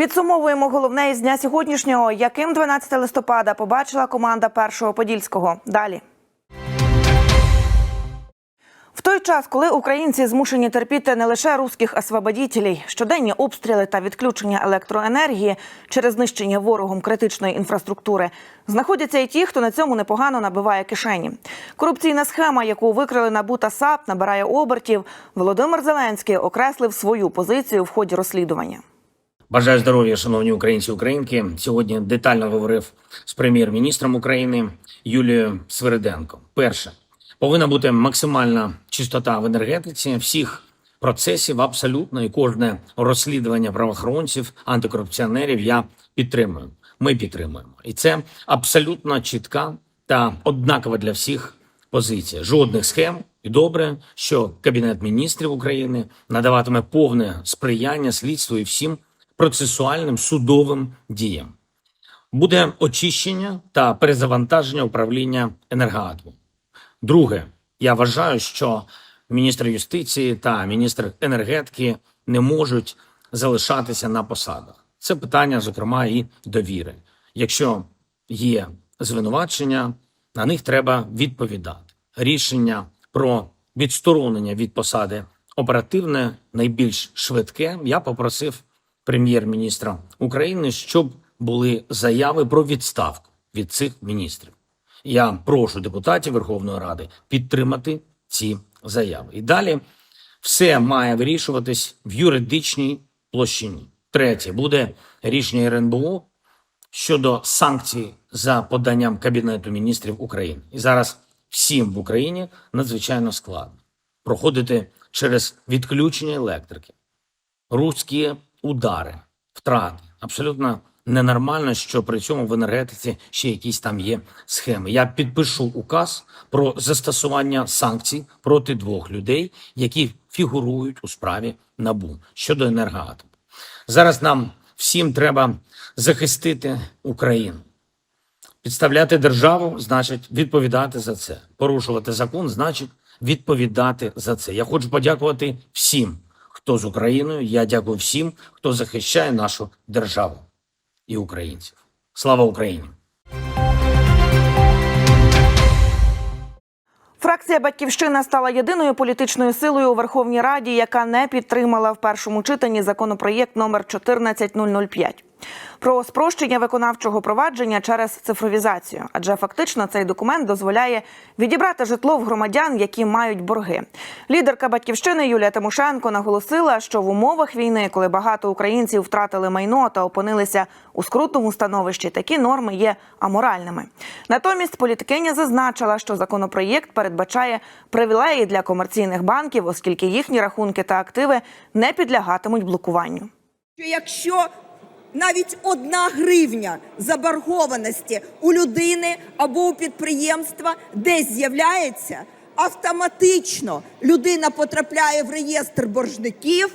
Підсумовуємо головне із дня сьогоднішнього, яким 12 листопада побачила команда першого подільського. Далі. В той час, коли українці змушені терпіти не лише русських освободітелей, щоденні обстріли та відключення електроенергії через знищення ворогом критичної інфраструктури, знаходяться і ті, хто на цьому непогано набиває кишені. Корупційна схема, яку викрили НАБУ та САП, набирає обертів. Володимир Зеленський окреслив свою позицію в ході розслідування. Бажаю здоров'я, шановні українці українки. Сьогодні детально говорив з прем'єр-міністром України Юлією Свириденко. Перше повинна бути максимальна чистота в енергетиці всіх процесів, абсолютно і кожне розслідування правоохоронців, антикорупціонерів. Я підтримую. Ми підтримуємо, і це абсолютно чітка та однакова для всіх позиція. Жодних схем. І добре, що Кабінет міністрів України надаватиме повне сприяння слідству і всім процесуальним судовим діям. Буде очищення та перезавантаження управління енергоатомом. Друге, я вважаю, що міністр юстиції та міністр енергетики не можуть залишатися на посадах. Це питання, зокрема, і довіри. Якщо є звинувачення, на них треба відповідати. Рішення про відсторонення від посади оперативне, найбільш швидке. Я попросив прем'єр-міністра України, щоб були заяви про відставку від цих міністрів. Я прошу депутатів Верховної Ради підтримати ці заяви. І далі все має вирішуватись в юридичній площині. Третє буде рішення РНБО щодо санкцій за поданням Кабінету міністрів України. І зараз всім в Україні надзвичайно складно проходити через відключення електрики, руські удари, втрати. Абсолютно ненормально, що при цьому в енергетиці ще якісь там є схеми. Я підпишу указ про застосування санкцій проти двох людей, які фігурують у справі НАБУ щодо енергоатому. Зараз нам всім треба захистити Україну. Підставляти державу значить відповідати за це. Порушувати закон значить відповідати за це. Я хочу подякувати всім, хто з Україною. Я дякую всім, хто захищає нашу державу і українців. Слава Україні! Фракція Батьківщина стала єдиною політичною силою у Верховній Раді, яка не підтримала в першому читанні законопроєкт номер 14005 про спрощення виконавчого провадження через цифровізацію, адже фактично цей документ дозволяє відібрати житло в громадян, які мають борги. Лідерка батьківщини Юлія Тимошенко наголосила, що в умовах війни, коли багато українців втратили майно та опинилися у скрутному становищі, такі норми є аморальними. Натомість політикиня зазначила, що законопроєкт передбачає привілеї для комерційних банків, оскільки їхні рахунки та активи не підлягатимуть блокуванню. якщо навіть одна гривня заборгованості у людини або у підприємства десь з'являється, автоматично людина потрапляє в реєстр боржників.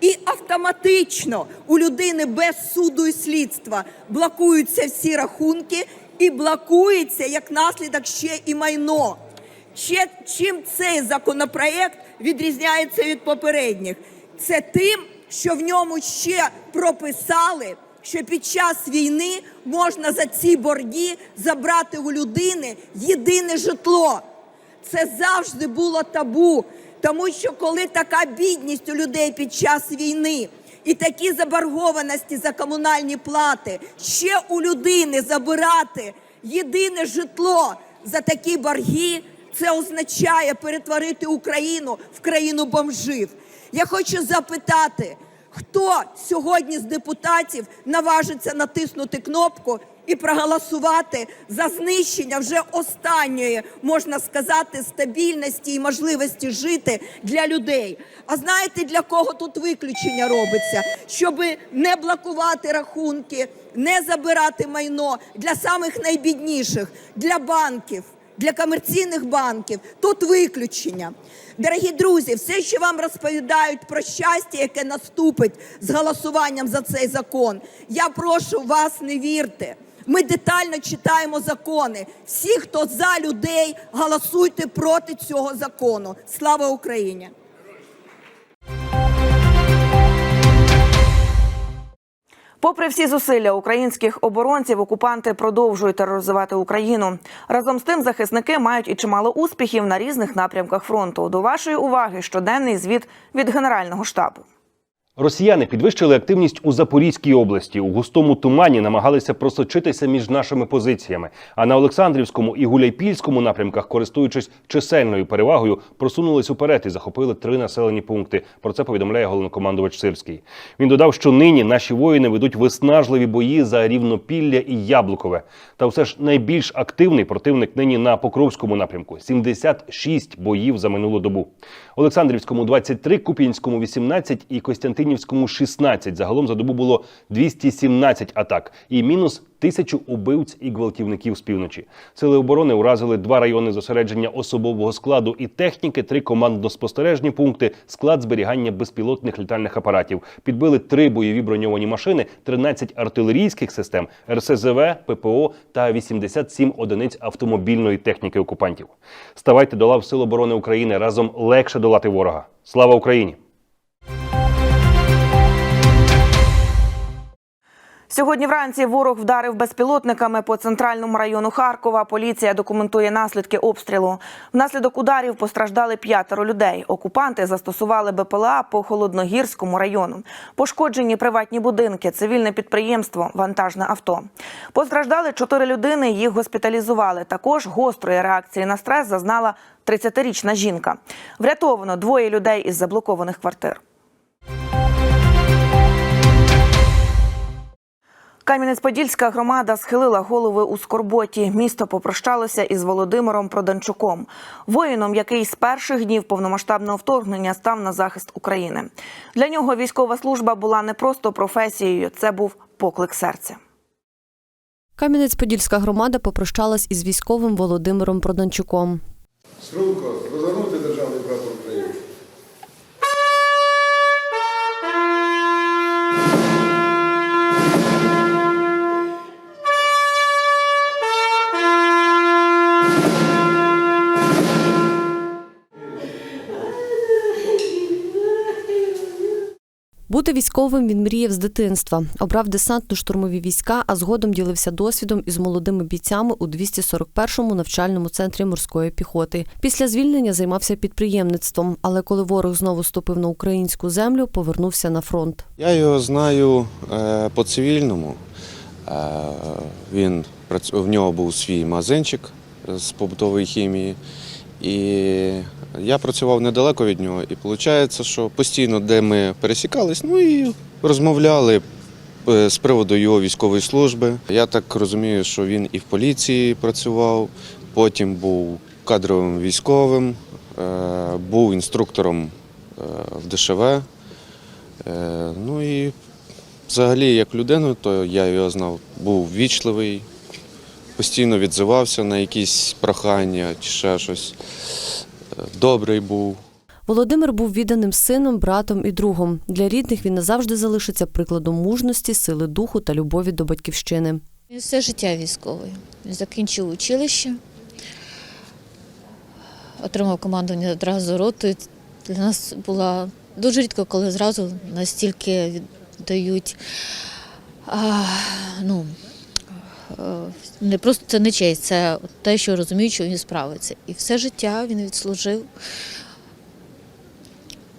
І автоматично у людини без суду і слідства блокуються всі рахунки, і блокується як наслідок ще і майно. Чим цей законопроект відрізняється від попередніх? Це тим, що в ньому ще прописали, що під час війни можна за ці борги забрати у людини єдине житло. Це завжди було табу, тому що коли така бідність у людей під час війни і такі заборгованості за комунальні плати, ще у людини забирати єдине житло за такі борги, це означає перетворити Україну в країну бомжів. Я хочу запитати, хто сьогодні з депутатів наважиться натиснути кнопку і проголосувати за знищення вже останньої, можна сказати, стабільності і можливості жити для людей. А знаєте, для кого тут виключення робиться? Щоб не блокувати рахунки, не забирати майно для самих найбідніших, для банків для комерційних банків. Тут виключення. Дорогі друзі, все, що вам розповідають про щастя, яке наступить з голосуванням за цей закон, я прошу вас не вірте. Ми детально читаємо закони. Всі, хто за людей, голосуйте проти цього закону. Слава Україні! Попри всі зусилля українських оборонців, окупанти продовжують тероризувати Україну. Разом з тим, захисники мають і чимало успіхів на різних напрямках фронту. До вашої уваги щоденний звіт від Генерального штабу. Росіяни підвищили активність у Запорізькій області. У густому тумані намагалися просочитися між нашими позиціями. А на Олександрівському і Гуляйпільському напрямках, користуючись чисельною перевагою, просунулись уперед і захопили три населені пункти. Про це повідомляє головнокомандувач Сирський. Він додав, що нині наші воїни ведуть виснажливі бої за рівнопілля і Яблукове. Та все ж найбільш активний противник нині на Покровському напрямку 76 боїв за минулу добу. Олександрівському 23, Куп'янському 18 і Костянтинівському 16. Загалом за добу було 217 атак і мінус тисячу убивць і гвалтівників з півночі. Сили оборони уразили два райони зосередження особового складу і техніки, три командно-спостережні пункти, склад зберігання безпілотних літальних апаратів. Підбили три бойові броньовані машини, 13 артилерійських систем, РСЗВ, ППО та 87 одиниць автомобільної техніки окупантів. Ставайте до лав Сил оборони України разом легше долати ворога. Слава Україні! Сьогодні вранці ворог вдарив безпілотниками по центральному району Харкова. Поліція документує наслідки обстрілу. Внаслідок ударів постраждали п'ятеро людей. Окупанти застосували БПЛА по холодногірському району. Пошкоджені приватні будинки, цивільне підприємство, вантажне авто. Постраждали чотири людини. Їх госпіталізували. Також гострої реакції на стрес зазнала 30-річна жінка. Врятовано двоє людей із заблокованих квартир. Кам'янець-Подільська громада схилила голови у скорботі. Місто попрощалося із Володимиром Проданчуком, воїном, який з перших днів повномасштабного вторгнення став на захист України. Для нього військова служба була не просто професією, це був поклик серця. Кам'янець-Подільська громада попрощалась із військовим Володимиром Проданчуком. Струнко, розгорнути державний прапор Бути військовим він мріяв з дитинства. Обрав десантно-штурмові війська, а згодом ділився досвідом із молодими бійцями у 241-му навчальному центрі морської піхоти. Після звільнення займався підприємництвом, але коли ворог знову ступив на українську землю, повернувся на фронт. Я його знаю е, по цивільному. Е, він в нього був свій магазинчик з побутової хімії. І я працював недалеко від нього. І виходить, що постійно, де ми пересікались, ну і розмовляли е, з приводу його військової служби. Я так розумію, що він і в поліції працював, потім був кадровим військовим, е, був інструктором е, в ДШВ. Ну і взагалі, як людину, то я його знав, був вічливий, постійно відзивався на якісь прохання чи ще щось. Добрий був. Володимир був відданим сином, братом і другом. Для рідних він назавжди залишиться прикладом мужності, сили духу та любові до батьківщини. Він все життя військовий. Він закінчив училище, отримав командування одразу ротою. Для нас була дуже рідко, коли зразу настільки віддають. А, ну, не просто це не честь, це те, що розуміють, що він справиться. І все життя він відслужив.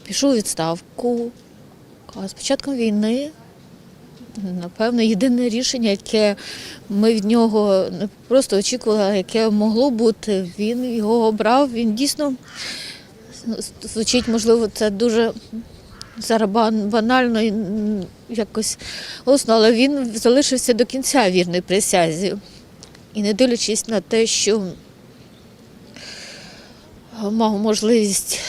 Пішов у відставку. А з початком війни Напевно, єдине рішення, яке ми від нього не просто очікували, яке могло бути. Він його обрав. Він дійсно звучить, можливо, це дуже зараз банально якось голосно, але він залишився до кінця вірний присязі. І не дивлячись на те, що мав можливість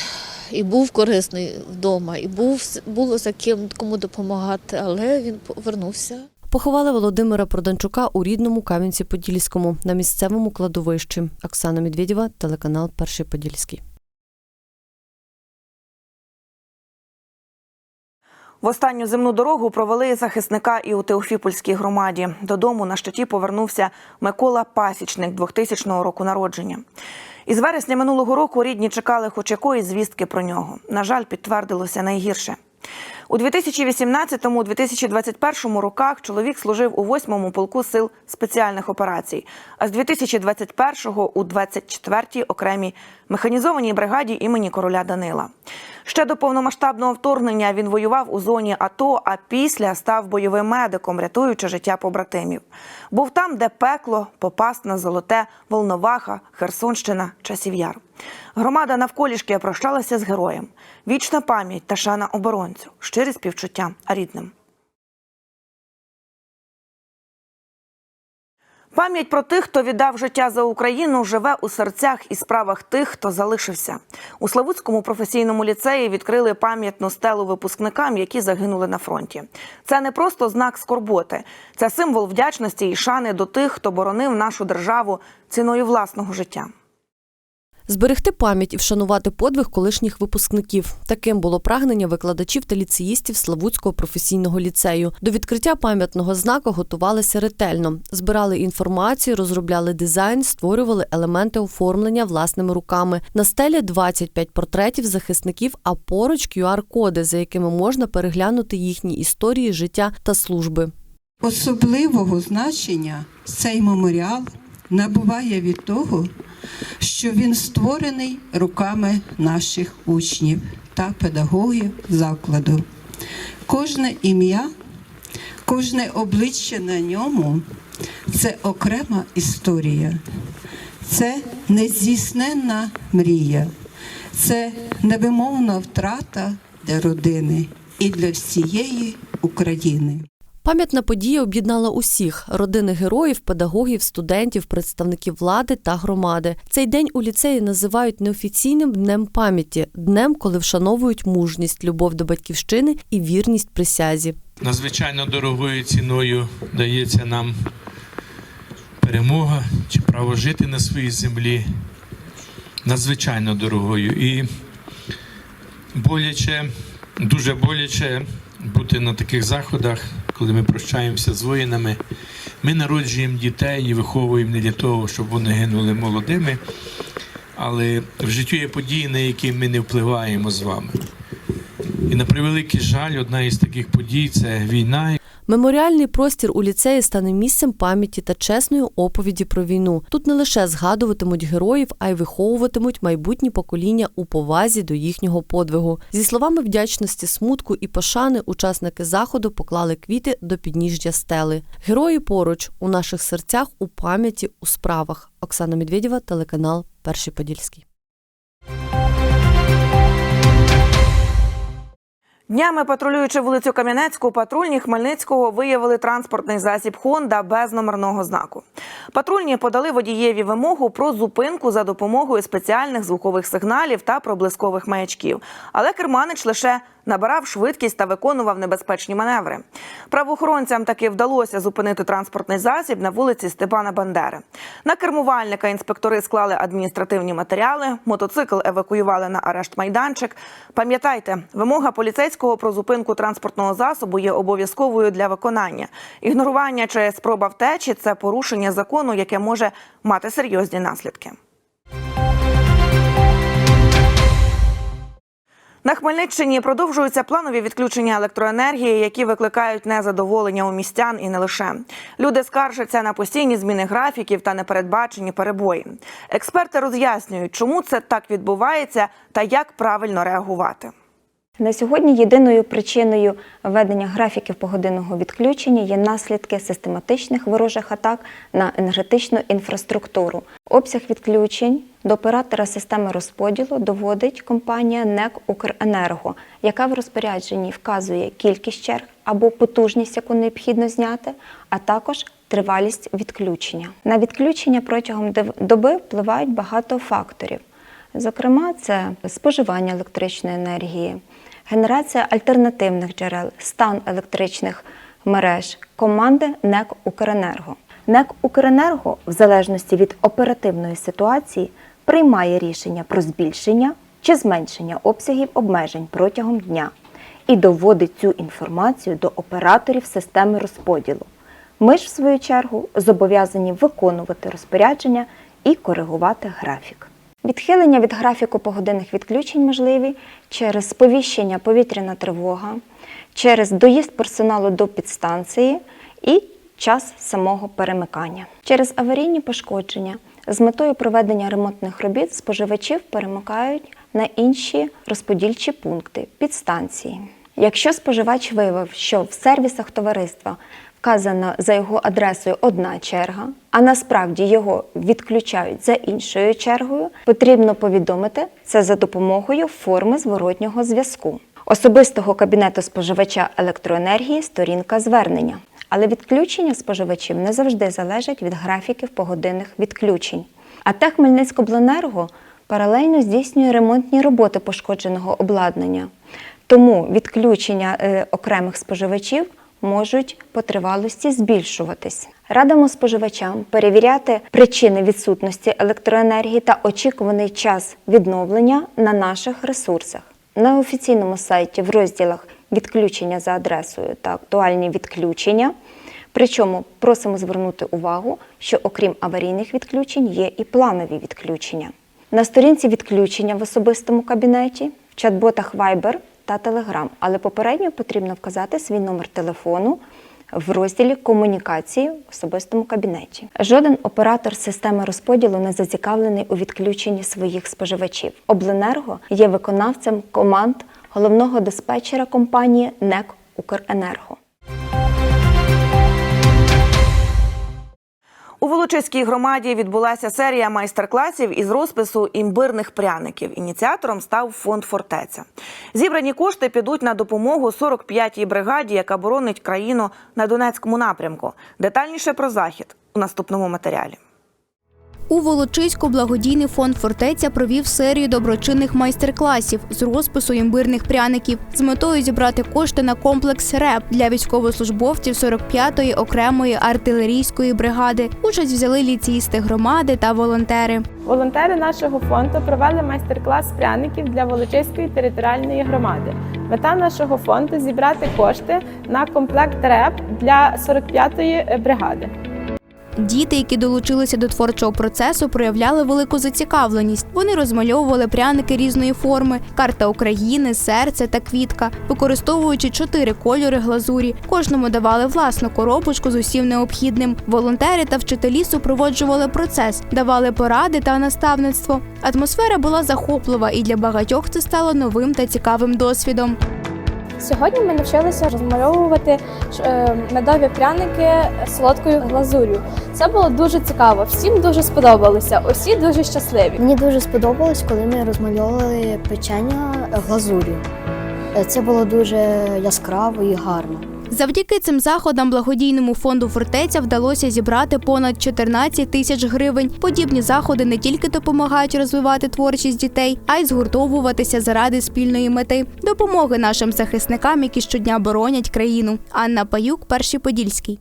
і був корисний вдома, і був було за ким кому допомагати, але він повернувся. Поховали Володимира Проданчука у рідному Кам'янці-Подільському на місцевому кладовищі. Оксана Медведєва, телеканал Перший Подільський. В останню земну дорогу провели захисника і у Теофіпольській громаді. Додому на щиті повернувся Микола Пасічник 2000 року народження. Із вересня минулого року рідні чекали хоч якоїсь звістки про нього. На жаль, підтвердилося найгірше. У 2018-2021 роках чоловік служив у 8-му полку сил спеціальних операцій, а з 2021-го у 24-й окремій механізованій бригаді імені короля Данила. Ще до повномасштабного вторгнення він воював у зоні АТО, а після став бойовим медиком, рятуючи життя побратимів. Був там, де пекло, Попасна, Золоте, Волноваха, Херсонщина, Часів Яр. Громада навколішки прощалася з героєм. Вічна пам'ять та шана оборонцю, щирі співчуття рідним. Пам'ять про тих, хто віддав життя за Україну, живе у серцях і справах тих, хто залишився. У Славутському професійному ліцеї відкрили пам'ятну стелу випускникам, які загинули на фронті. Це не просто знак скорботи, це символ вдячності і шани до тих, хто боронив нашу державу ціною власного життя. Зберегти пам'ять і вшанувати подвиг колишніх випускників. Таким було прагнення викладачів та ліцеїстів Славутського професійного ліцею. До відкриття пам'ятного знаку готувалися ретельно, збирали інформацію, розробляли дизайн, створювали елементи оформлення власними руками. На стелі 25 портретів захисників, а поруч QR-коди, за якими можна переглянути їхні історії, життя та служби. Особливого значення цей меморіал набуває від того, що він створений руками наших учнів та педагогів закладу. Кожне ім'я, кожне обличчя на ньому це окрема історія, це нездійсненна мрія, це невимовна втрата для родини і для всієї України. Пам'ятна подія об'єднала усіх родини героїв, педагогів, студентів, представників влади та громади. Цей день у ліцеї називають неофіційним днем пам'яті, днем, коли вшановують мужність, любов до батьківщини і вірність присязі. надзвичайно дорогою ціною дається нам перемога чи право жити на своїй землі. Надзвичайно дорогою. І боляче, дуже боляче бути на таких заходах, коли ми прощаємося з воїнами. Ми народжуємо дітей і виховуємо не для того, щоб вони гинули молодими. Але в житті є події, на які ми не впливаємо з вами. І на превеликий жаль, одна із таких подій це війна, Меморіальний простір у ліцеї стане місцем пам'яті та чесної оповіді про війну. Тут не лише згадуватимуть героїв, а й виховуватимуть майбутні покоління у повазі до їхнього подвигу. Зі словами вдячності, смутку і пошани, учасники заходу поклали квіти до підніжжя стели. Герої поруч у наших серцях, у пам'яті, у справах. Оксана Медведєва, телеканал Перший Подільський. Днями патрулюючи вулицю Кам'янецьку, патрульні Хмельницького виявили транспортний засіб Хонда без номерного знаку. Патрульні подали водієві вимогу про зупинку за допомогою спеціальних звукових сигналів та проблискових маячків. Але керманич лише набирав швидкість та виконував небезпечні маневри. Правоохоронцям таки вдалося зупинити транспортний засіб на вулиці Степана Бандери. На кермувальника інспектори склали адміністративні матеріали, мотоцикл евакуювали на арешт майданчик. Пам'ятайте, вимога поліцейського про зупинку транспортного засобу є обов'язковою для виконання. Ігнорування чи спроба втечі це порушення закону, яке може мати серйозні наслідки. На Хмельниччині продовжуються планові відключення електроенергії, які викликають незадоволення у містян і не лише. Люди скаржаться на постійні зміни графіків та непередбачені перебої. Експерти роз'яснюють, чому це так відбувається та як правильно реагувати. На сьогодні єдиною причиною введення графіків погодинного відключення є наслідки систематичних ворожих атак на енергетичну інфраструктуру. Обсяг відключень до оператора системи розподілу доводить компанія НЕК Укренерго, яка в розпорядженні вказує кількість черг або потужність, яку необхідно зняти, а також тривалість відключення. На відключення протягом доби впливають багато факторів. Зокрема, це споживання електричної енергії, генерація альтернативних джерел, стан електричних мереж, команди НЕК Укренерго. НЕК Укренерго, в залежності від оперативної ситуації, приймає рішення про збільшення чи зменшення обсягів обмежень протягом дня і доводить цю інформацію до операторів системи розподілу. Ми ж, в свою чергу, зобов'язані виконувати розпорядження і коригувати графік. Відхилення від графіку погодинних відключень можливі через сповіщення повітряна тривога, через доїзд персоналу до підстанції і час самого перемикання. Через аварійні пошкодження з метою проведення ремонтних робіт споживачів перемикають на інші розподільчі пункти підстанції. Якщо споживач виявив, що в сервісах товариства вказана за його адресою одна черга, а насправді його відключають за іншою чергою, потрібно повідомити це за допомогою форми зворотнього зв'язку. Особистого кабінету споживача електроенергії сторінка звернення. Але відключення споживачів не завжди залежать від графіків погодинних відключень. А та Хмельницькобленерго паралельно здійснює ремонтні роботи пошкодженого обладнання. Тому відключення е, окремих споживачів можуть по тривалості збільшуватись. Радимо споживачам перевіряти причини відсутності електроенергії та очікуваний час відновлення на наших ресурсах. На офіційному сайті в розділах відключення за адресою та актуальні відключення. Причому просимо звернути увагу, що окрім аварійних відключень є і планові відключення. На сторінці відключення в особистому кабінеті, в чат-ботах Viber та Телеграм. але попередньо потрібно вказати свій номер телефону в розділі комунікації в особистому кабінеті. Жоден оператор системи розподілу не зацікавлений у відключенні своїх споживачів. Обленерго є виконавцем команд головного диспетчера компанії НЕК Укренерго. У Волочиській громаді відбулася серія майстер-класів із розпису імбирних пряників. Ініціатором став фонд Фортеця. Зібрані кошти підуть на допомогу 45-й бригаді, яка боронить країну на Донецькому напрямку. Детальніше про захід у наступному матеріалі. У Волочиську благодійний фонд Фортеця провів серію доброчинних майстер-класів з розпису імбирних пряників з метою зібрати кошти на комплекс РЕП для військовослужбовців 45-ї окремої артилерійської бригади. Участь взяли ліцеїсти громади та волонтери. Волонтери нашого фонду провели майстер-клас пряників для Волочиської територіальної громади. Мета нашого фонду зібрати кошти на комплект РЕП для 45-ї бригади. Діти, які долучилися до творчого процесу, проявляли велику зацікавленість. Вони розмальовували пряники різної форми, карта України, серце та квітка, використовуючи чотири кольори глазурі. Кожному давали власну коробочку з усім необхідним. Волонтери та вчителі супроводжували процес, давали поради та наставництво. Атмосфера була захоплива, і для багатьох це стало новим та цікавим досвідом. Сьогодні ми навчилися розмальовувати е, медові пряники солодкою глазур'ю. Це було дуже цікаво. Всім дуже сподобалося. Усі дуже щасливі. Мені дуже сподобалось, коли ми розмальовували печення глазур'ю. Е, Це було дуже яскраво і гарно. Завдяки цим заходам благодійному фонду фортеця вдалося зібрати понад 14 тисяч гривень. Подібні заходи не тільки допомагають розвивати творчість дітей, а й згуртовуватися заради спільної мети допомоги нашим захисникам, які щодня боронять країну. Анна Паюк, перший подільський.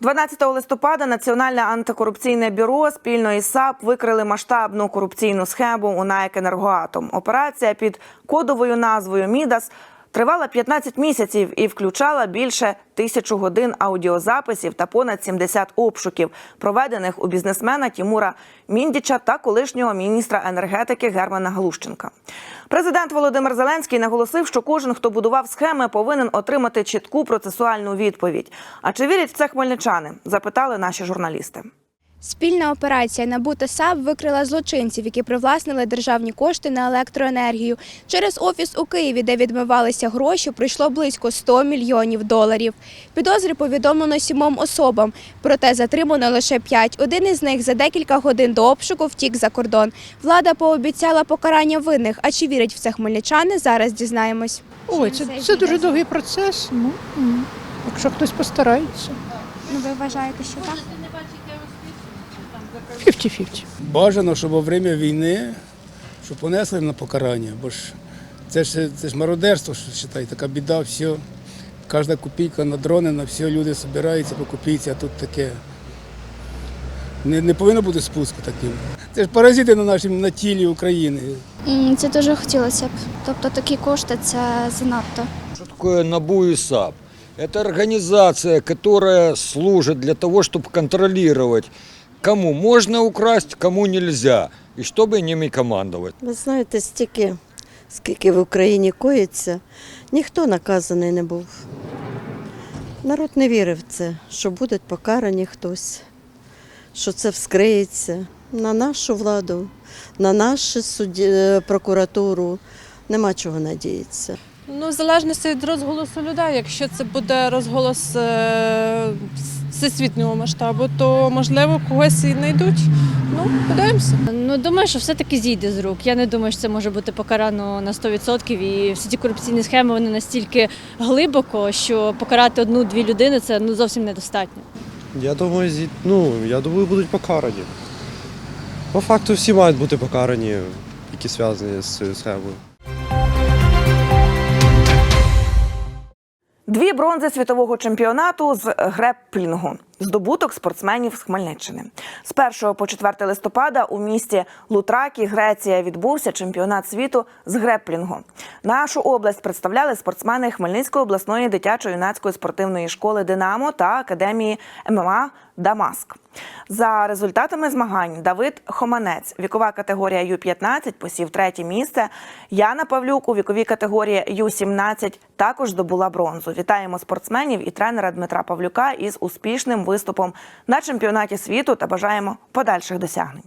12 листопада Національне антикорупційне бюро спільно із САП викрили масштабну корупційну схему у НАЕК «Енергоатом». Операція під кодовою назвою Мідас тривала 15 місяців і включала більше тисячу годин аудіозаписів та понад 70 обшуків, проведених у бізнесмена Тімура Міндіча та колишнього міністра енергетики Германа Глущенка. Президент Володимир Зеленський наголосив, що кожен, хто будував схеми, повинен отримати чітку процесуальну відповідь. А чи вірять в це хмельничани? Запитали наші журналісти. Спільна операція НАБУ та САП викрила злочинців, які привласнили державні кошти на електроенергію. Через офіс у Києві, де відмивалися гроші, пройшло близько 100 мільйонів доларів. Підозри повідомлено сімом особам, проте затримано лише п'ять. Один із них за декілька годин до обшуку втік за кордон. Влада пообіцяла покарання винних. А чи вірять в це хмельничани? Зараз дізнаємось. Ой, це, це дуже довгий процес. Ну, якщо хтось постарається. Ну ви вважаєте, що так? 50-50. Бажано, щоб во время війни, щоб понесли на покарання, бо ж це ж це ж мародерство, що вважай, така біда, все. Кожна копійка на дрони, на все, люди збираються по копійці, а тут таке. Не, не повинно бути спуску таким. Це ж паразити на нашому на тілі України. Це дуже хотілося б. Тобто такі кошти це занадто. Что такое НАБУ и САП? Это организация, которая служит для того, чтобы контролировать, кому можно украсть, кому нельзя, и чтобы ними командовать. Ви знаєте, стільки, скільки в Україні коїться, ніхто наказаний не був. Народ не вірив в це, що будуть покарані хтось, що це вскриється. На нашу владу, на нашу суді... е, прокуратуру нема чого надіятися. Ну, в залежності від розголосу людей. Якщо це буде розголос е, всесвітнього масштабу, то можливо когось і знайдуть. Ну, подивимося. Ну, думаю, що все-таки зійде з рук. Я не думаю, що це може бути покарано на 100%. І всі ті корупційні схеми вони настільки глибоко, що покарати одну-дві людини це ну зовсім недостатньо. Я думаю, зі... ну, я думаю, будуть покарані. По факту всі мають бути покарані, які зв'язані з цією схемою. Дві бронзи світового чемпіонату з греплінгу. Здобуток спортсменів з Хмельниччини. З 1 по 4 листопада у місті Лутракі, Греція, відбувся чемпіонат світу з греплінгу. Нашу область представляли спортсмени Хмельницької обласної дитячо-юнацької спортивної школи Динамо та академії ММА Дамаск. За результатами змагань Давид Хоманець, вікова категорія Ю-15, посів третє місце. Яна Павлюк у віковій категорії Ю-17 також здобула бронзу. Вітаємо спортсменів і тренера Дмитра Павлюка із успішним виступом на чемпіонаті світу та бажаємо подальших досягнень.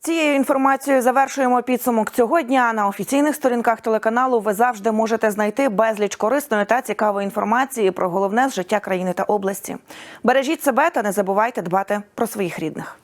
Цією інформацією завершуємо підсумок цього дня. На офіційних сторінках телеканалу ви завжди можете знайти безліч корисної та цікавої інформації про головне з життя країни та області. Бережіть себе та не забувайте дбати про своїх рідних.